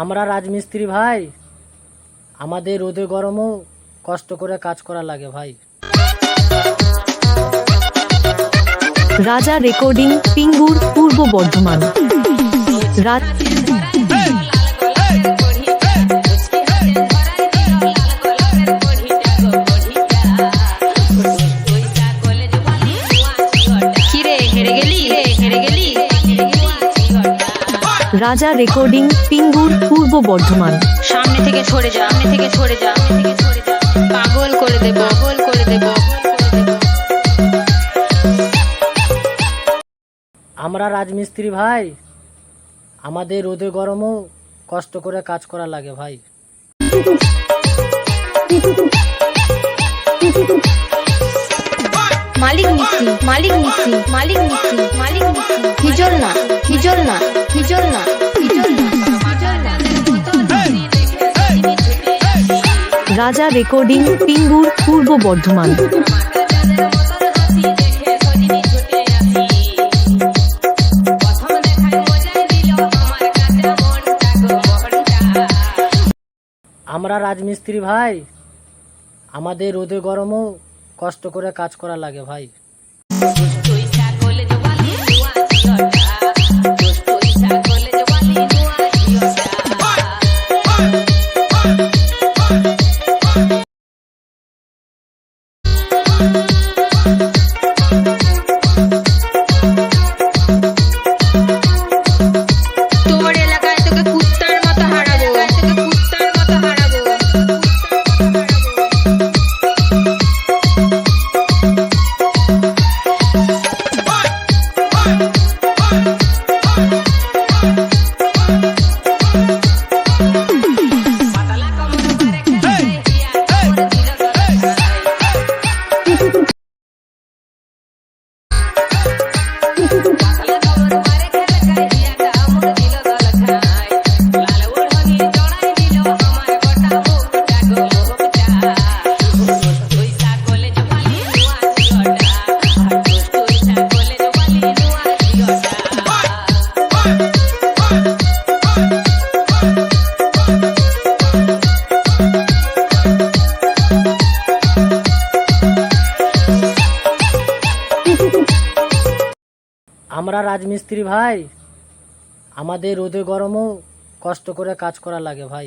আমরা রাজমিস্ত্রি ভাই আমাদের রোদে গরমও কষ্ট করে কাজ করা লাগে ভাই। রাজা রেকর্ডিং পিঙ্গুর পূর্ব বর্ধমান। রাত কিরে হেরে গেলি? হেরে গেলি রাজা রেকর্ডিং পিঙ্গুর পূর্ব বর্ধমান। সামনে থেকে সরে যা সামনে থেকে সরে যা সামনে থেকে সরে যা। পাগল করে দেব পাগল করে দেব আমরা রাজমিস্ত্রি ভাই আমাদের রোদে গরমও কষ্ট করে কাজ করা লাগে ভাই। মালিক মিস্ত্রি মালিক মিস্ত্রি মালিক মিস্ত্রি মালিক মিস্ত্রি। হিজল না হিজল না হিজল না। রাজা রেকর্ডিং পিঙ্গুর পূর্ব বর্ধমান। আমরা রাজমিস্ত্রি ভাই, আমাদের রোদে গরমও কষ্ট করে কাজ করা লাগে ভাই। to the আমরা রাজমিস্ত্রি ভাই, আমাদের রোদে গরমও কষ্ট করে কাজ করা লাগে ভাই।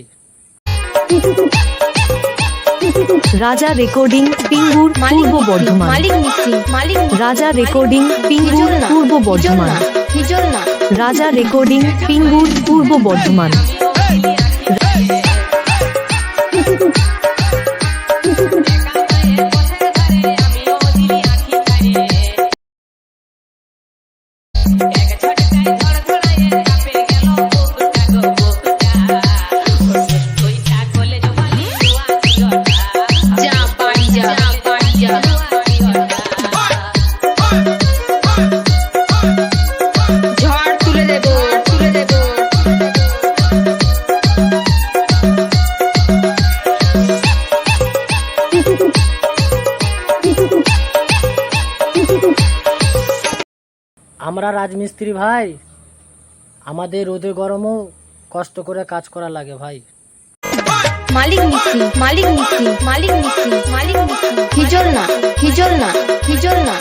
রাজা রেকর্ডিং পিঙ্গুর পূর্ব বর্ধমান। মালিক মিস্ত্রি মালিক রাজা রেকর্ডিং পিঙ্গুর পূর্ব বর্ধমান। রাজা রেকর্ডিং পিঙ্গুর পূর্ব বর্ধমান। আমরা রাজমিস্ত্রি ভাই। আমাদের রোদে গরমও কষ্ট করে কাজ করা লাগে ভাই। মালিক মিস্ত্রি মালিক মিস্ত্রি মালিক মিস্ত্রি মালিক মিস্ত্রি। হিজল না হিজল না হিজল না।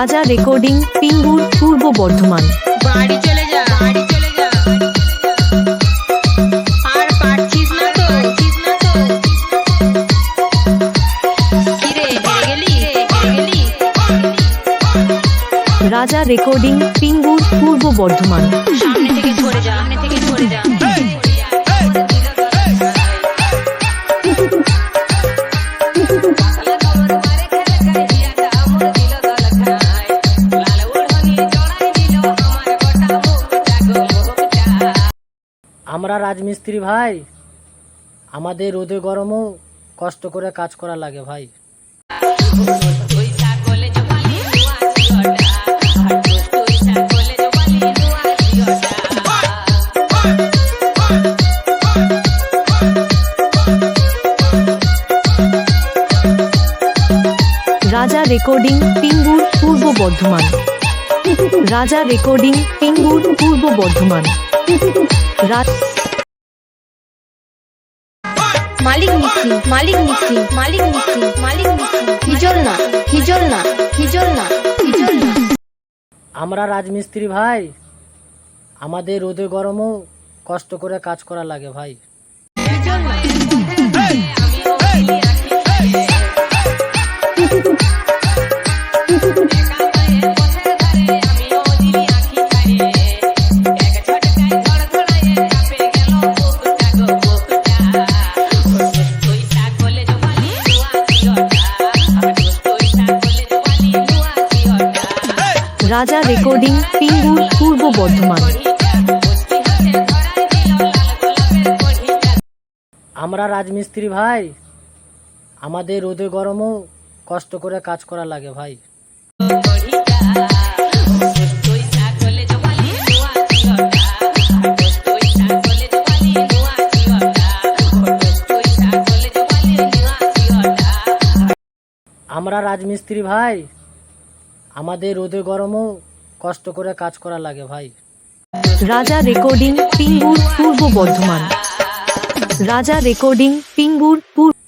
রাজা রেকর্ডিং পিঙ্গুর পূর্ব বর্ধমান। বাড়ি চলে যা বাড়ি চলে যা। আর পারছিস না তো পারছিস না তো। কিরে হেরে গেলি হেরে গেলি রাজা রেকর্ডিং পিঙ্গুর পূর্ব বর্ধমান। সামনে থেকে সরে যা সামনে থেকে সরে যা। রাজমিস্ত্রি ভাই, আমাদের রোদে গরমও কষ্ট করে কাজ করা লাগে ভাই। রাজা রেকর্ডিং পিঙ্গুর পূর্ব বর্ধমান। রাজা রেকর্ডিং পিঙ্গুর পূর্ব বর্ধমান। রা- মালিক মিস্ত্রি মালিক মিস্ত্রি মালিক মিস্ত্রি মালিক মিস্ত্রি হিজল না হিজল না হিজল না হিজল না। আমরা রাজমিস্ত্রি ভাই আমাদের রোদে গরমও কষ্ট করে কাজ করা লাগে ভাই। হিজল না। রাজা রেকর্ডিং পূর্ব বর্ধমান। আমরা রাজমিস্ত্রি ভাই, আমাদের রোদে গরমও কষ্ট করে কাজ করা লাগে ভাই। আমরা রাজমিস্ত্রি ভাই, আমাদের রোদে গরমও কষ্ট করে কাজ করা লাগে ভাই। রাজা রেকর্ডিং, পিঙ্গুর পূর্ব বর্ধমান। রাজা রেকর্ডিং, পিঙ্গুর পূর্ব